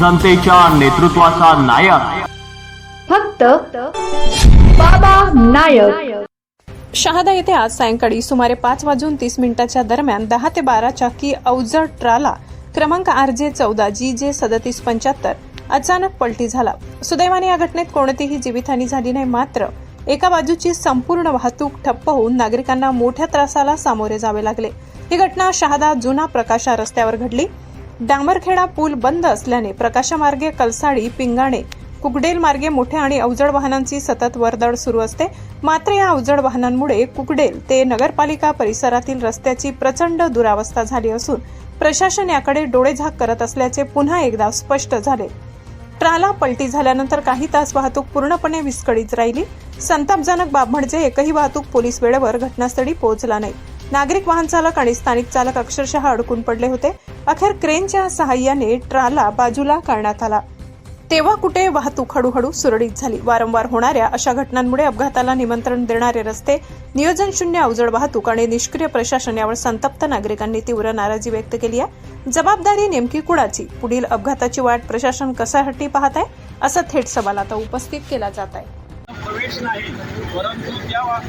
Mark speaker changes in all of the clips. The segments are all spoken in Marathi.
Speaker 1: जनतेच्या नेतृत्वाचा नायक.
Speaker 2: फक्त बाबा नायक.
Speaker 3: शहादा येथे आज सायंकाळी सुमारे पाच वाजून तीस मिनिटाच्या दरम्यान दहा ते बारा चाकी अवजड ट्राला क्रमांक आर जे चौदा जी जे सदतीस पंच्याहत्तर अचानक पलटी झाला. सुदैवाने या घटनेत कोणतीही जीवितहानी झाली नाही मात्र एका बाजूची संपूर्ण वाहतूक ठप्प होऊन नागरिकांना मोठ्या त्रासाला सामोरे जावे लागले. ही घटना शहादा जुना प्रकाशा रस्त्यावर घडली. डांबरखेडा पूल बंद असल्याने प्रकाशामार्गे कलसाडी पिंगाणे कुकडेल मार्गे मोठ्या आणि अवजड वाहनांची सतत वर्दळ सुरू असते. मात्र या अवजड वाहनांमुळे कुकडेल ते नगरपालिका परिसरातील रस्त्याची प्रचंड दुरावस्था झाली असून प्रशासन याकडे डोळेझाक करत असल्याचे पुन्हा एकदा स्पष्ट झाले. ट्राला पलटी झाल्यानंतर काही तास वाहतूक पूर्णपणे विस्कळीत राहिली. संतापजनक बाब म्हणजे एकही वाहतूक पोलीस वेळेवर घटनास्थळी पोहोचला नाही. नागरिक वाहन चालक आणि स्थानिक चालक अक्षरशः अडकून पडले होते. अखेर क्रेनच्या सहाय्याने ट्राला बाजूला काढण्यात आला. तेव्हा कुठे वाहतूक हळूहळू सुरळीत झाली. वारंवार होणाऱ्या अशा घटनांमुळे अपघाताला निमंत्रण देणारे रस्ते नियोजन शून्य अवजड वाहतूक आणि निष्क्रिय प्रशासन यावर संतप्त नागरिकांनी तीव्र नाराजी व्यक्त केली आहे. जबाबदारी नेमकी कुणाची? पुढील अपघाताची वाट प्रशासन कशासाठी पाहत आहे? असा थेट सवाल आता उपस्थित केला जात आहे.
Speaker 4: प्रवेश नाही परंतु त्या वा-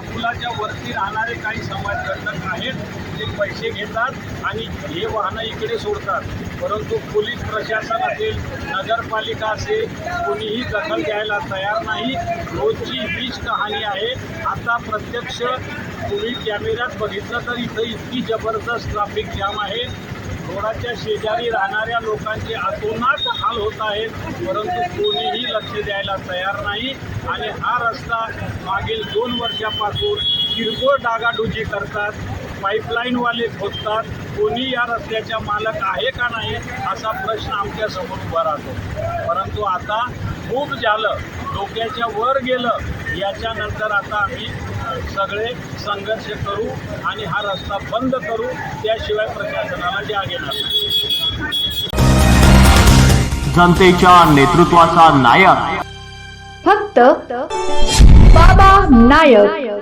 Speaker 4: पुलाच्या वरती राहणारे काही समाजघटक आहेत ते पैसे घेतात आणि हे वाहनं इकडे सोडतात. परंतु पोलीस प्रशासन असेल नगरपालिका असेल कोणीही दखल घ्यायला तयार नाही. रोजची हीच कहाणी आहे. आता प्रत्यक्ष तुम्ही कॅमेऱ्यात बघितलं तर इथं इतकी जबरदस्त ट्रॅफिक जाम आहे. रोडाच्या शेजारी राहणाऱ्या लोकांचे अतोनात हाल होत आहेत परंतु कोणीही लक्ष द्यायला तयार नाही. आणि हा रस्ता मागील दोन वर्षापासून किरकोळ डागाडुजी करतात. पाईपलाईनवाले खोदतात कोणी या रस्त्याच्या मालक आहे का नाही असा प्रश्न आमच्यासमोर उभा राहतो. परंतु आता खूप झालं डोक्याच्या वर गेलं याच्यानंतर आता आम्ही सगळे संघर्ष करू आणि हा रस्ता बंद करू त्याशिवाय प्रशासनाला जाग येणार.
Speaker 1: जनतेच्या नेतृत्वाचा नायक.
Speaker 2: फक्त बाबा नायक.